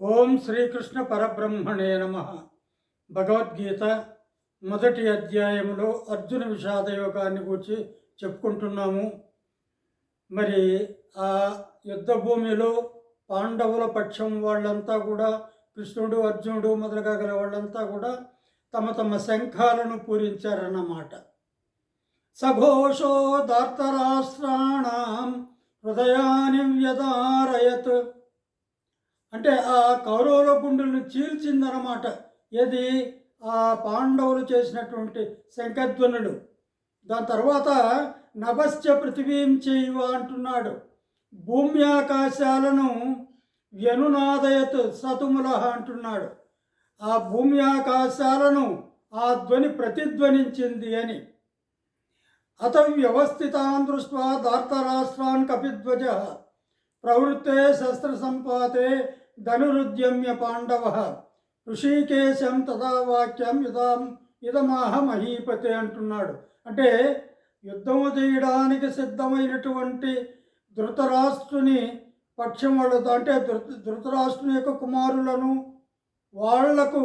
ఓం శ్రీకృష్ణ పరబ్రహ్మణే నమ. భగవద్గీత మొదటి అధ్యాయంలో అర్జున విషాద యోగాన్ని గురించి చెప్పుకుంటున్నాము. మరి ఆ యుద్ధ భూమిలో పాండవుల పక్షం వాళ్ళంతా కూడా కృష్ణుడు అర్జునుడు మొదలుగా గల వాళ్ళంతా కూడా తమ తమ శంఖాలను పూరించారన్నమాట. సఘోషో దార్తరాష్ట్రాణం హృదయాన్ని వ్యదారయత్ అంటే ఆ కౌరవుల గుండెలను చీల్చిందనమాట ఏది? ఆ పాండవులు చేసినటువంటి శంఖధ్వనుడు దాని తర్వాత నభశ్చ పృథివీం చేయువ అంటున్నాడు. భూమి ఆకాశాలను వ్యనునాదయత్ సతుముల అంటున్నాడు. ఆ భూమి ఆకాశాలను ఆ ధ్వని ప్రతిధ్వనించింది అని. అత వ్యవస్థితాన్ దృష్ట్వా దార్తరాష్ట్రాన్ కపిధ్వజ. ప్రవృత్తే శస్త్ర సంపాతే ధనురుద్యమ్య పాండవ ఋషికేశం తదా వాక్యం ఇదాం ఇదమాహ మహీపతి అంటున్నాడు. అంటే యుద్ధము చేయడానికి సిద్ధమైనటువంటి ధృతరాష్ట్రుని పక్షం వాళ్ళతో అంటే ధృత ధృతరాష్ట్రుని యొక్క కుమారులను వాళ్ళకు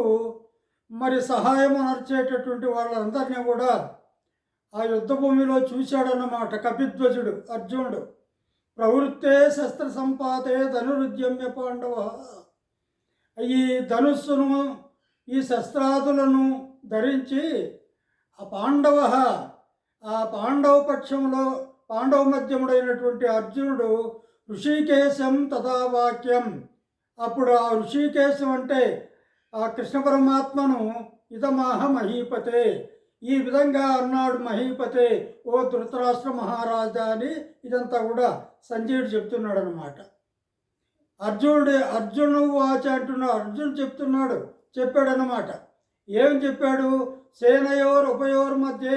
మరి సహాయం అనర్చేటటువంటి వాళ్ళందరినీ కూడా ఆ యుద్ధ భూమిలో చూశాడన్నమాట. కపిధ్వజుడు అర్జునుడు. ప్రవృత్తే శస్త్ర సంపాతే ధనురుద్యమ్య పాండవ. ఈ ధనుస్సును ఈ శస్త్రాదులను ధరించి ఆ పాండవ ఆ పాండవ పక్షంలో పాండవ మధ్యముడైనటువంటి అర్జునుడు ఋషికేశం తథా వాక్యం. అప్పుడు ఆ ఋషికేశం అంటే ఆ కృష్ణ పరమాత్మను ఇదమాహ మహీపతే. ఈ విధంగా అన్నాడు మహీపతే ఓ ధృతరాష్ట్ర మహారాజా అని ఇదంతా కూడా సంజయుడు చెప్తున్నాడు అనమాట అర్జునుడు అర్జును వాచ అంటున్నాడు. అర్జున్ చెప్తున్నాడు చెప్పాడనమాట ఏం చెప్పాడు? సేనయోర్ ఉపయోర్ మధ్య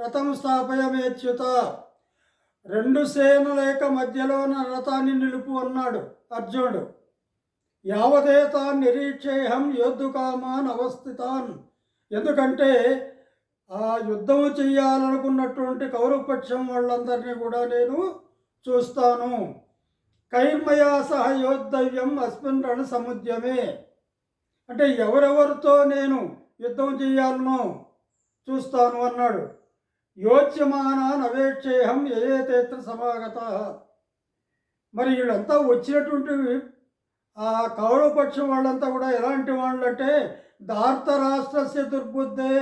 రథం స్థాపయమేచ్యుత. రెండు సేనల యొక్క మధ్యలో నా రథాన్ని నిలుపు అన్నాడు అర్జునుడు. యావదేతాన్ నిరీక్షేహం యోద్ధుకామాన్ అవస్థితాన్. ఎందుకంటే ఆ యుద్ధము చేయాలనుకున్నటువంటి కౌరవపక్షం వాళ్ళందరినీ కూడా నేను చూస్తాను. కైర్మయా సహ యోద్ధవ్యం అస్మిన్ రణ సముద్యమే. అంటే ఎవరెవరితో నేను యుద్ధం చేయాలనో చూస్తాను అన్నాడు. యోచ్యమానా నవేక్షేహం ఏ తేత్ర సమాగత. మరి వీళ్ళంతా వచ్చినటువంటి ఆ కౌరవపక్షం వాళ్ళంతా కూడా ఎలాంటి వాళ్ళు అంటే దార్తరాష్ట్రస్య దుర్బుద్ధే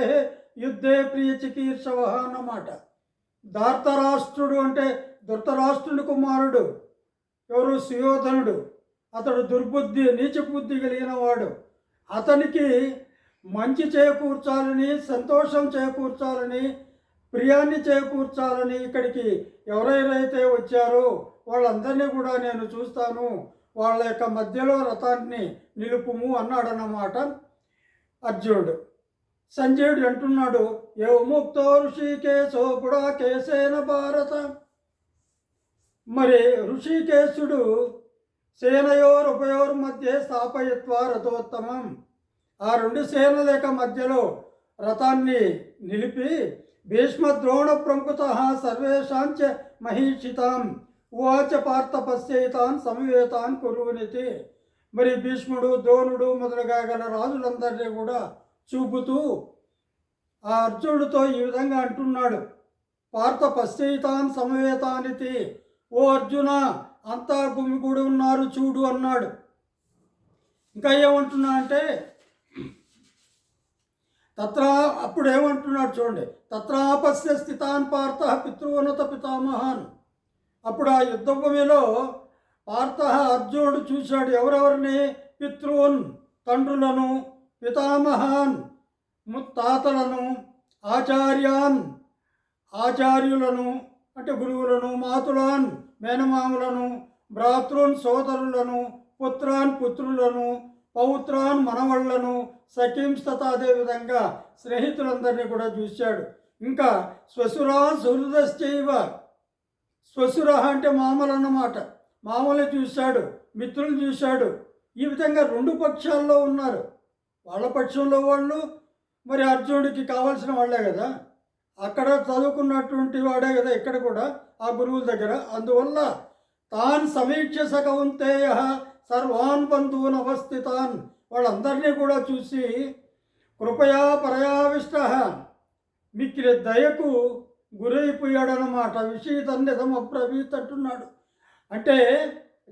యుద్ధే ప్రియ చికీర్షవ అన్నమాట దార్తరాష్ట్రుడు అంటే ధృతరాష్ట్రుని కుమారుడు ఎవరు సుయోధనుడు అతడు దుర్బుద్ధి నీచబుద్ధి కలిగిన వాడు అతనికి మంచి చేకూర్చాలని సంతోషం చేకూర్చాలని ప్రియాన్ని చేకూర్చాలని ఇక్కడికి ఎవరెవరైతే వచ్చారో వాళ్ళందరినీ కూడా నేను చూస్తాను. వాళ్ళ యొక్క మధ్యలో రథాన్ని నిలుపుము అన్నాడన్నమాట అర్జునుడు. సంజయుడు అంటున్నాడు యోముక్తో ఋషికేశో కూడా కేసేన భారత. మరి ఋషికేశుడు సేనయోరుభయోర్ మధ్య స్థాపయత్వ రథోత్తమం. ఆ రెండు సేనలేక మధ్యలో రథాన్ని నిలిపి భీష్మ ద్రోణ ప్రముఖత సర్వేషాంచ మహీషితాం ఉవాచ పార్థ పశ్చేతాన్ సమవేతాన్ కురువునితి. మరి భీష్ముడు ద్రోణుడు మొదలుగా గల రాజులందరినీ కూడా చూపుతూ ఆ అర్జునుడితో ఈ విధంగా అంటున్నాడు. పార్థ పశ్చయితాన్ సమవేతానితి. ఓ అర్జున అంతా గుమిగూడి ఉన్నారు చూడు అన్నాడు. ఇంకా ఏమంటున్నా అంటే తత్రా అప్పుడు ఏమంటున్నాడు చూడండి. తత్రాపస్య స్థితాన్ పార్థ పితృవనత పితామహాన్. అప్పుడు ఆ యుద్ధ భూమిలో పార్థ అర్జునుడు చూశాడు ఎవరెవరిని? పితృన్ తండ్రులను పితామహాన్ ముత్తాతలను ఆచార్యాన్ ఆచార్యులను అంటే గురువులను మాతులాన్ మేనమాములను భ్రాతృన్ సోదరులను పుత్రాన్ పుత్రులను పౌత్రాన్ మనవళ్ళను సఖీంస్ తథ అదేవిధంగా స్నేహితులందరినీ కూడా చూశాడు. ఇంకా శ్వశురా సుహృదశ్చైవ శ్వశుర అంటే మామలు అన్నమాట మామూలు చూశాడు మిత్రులు చూశాడు. ఈ విధంగా రెండు పక్షాల్లో ఉన్నారు. వాళ్ళ పక్షంలో వాళ్ళు మరి అర్జునుడికి కావాల్సిన వాళ్ళే కదా. అక్కడ చదువుకున్నటువంటి వాడే కదా ఇక్కడ కూడా ఆ గురువుల దగ్గర. అందువల్ల తాన్ సమీక్ష సకౌంతేయ సర్వాన్ బంధువున్ అవస్థితాన్. వాళ్ళందరినీ కూడా చూసి కృపయా పరయావిష్ట మిక్కిలి దయకు గురైపోయాడనమాట విషీతన్యతం అబ్రవీత్ అంటున్నాడు అంటే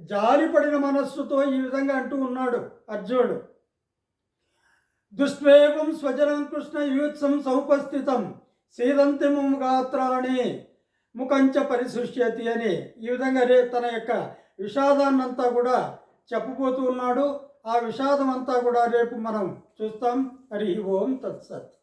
జాలిపడిన మనస్సుతో ఈ విధంగా అంటూ ఉన్నాడు అర్జునుడు. దుష్వేవం స్వజనం కృష్ణ యూత్సం సముపస్థితం. సీదంతి గాత్రాలని ముఖంచ పరిసృష్యతి అని ఈ విధంగా రే తన యొక్క విషాదాన్నంతా కూడా చెప్పబోతూ ఉన్నాడు. ఆ విషాదం అంతా కూడా రేపు మనం చూస్తాం. హరి ఓం తత్సత్.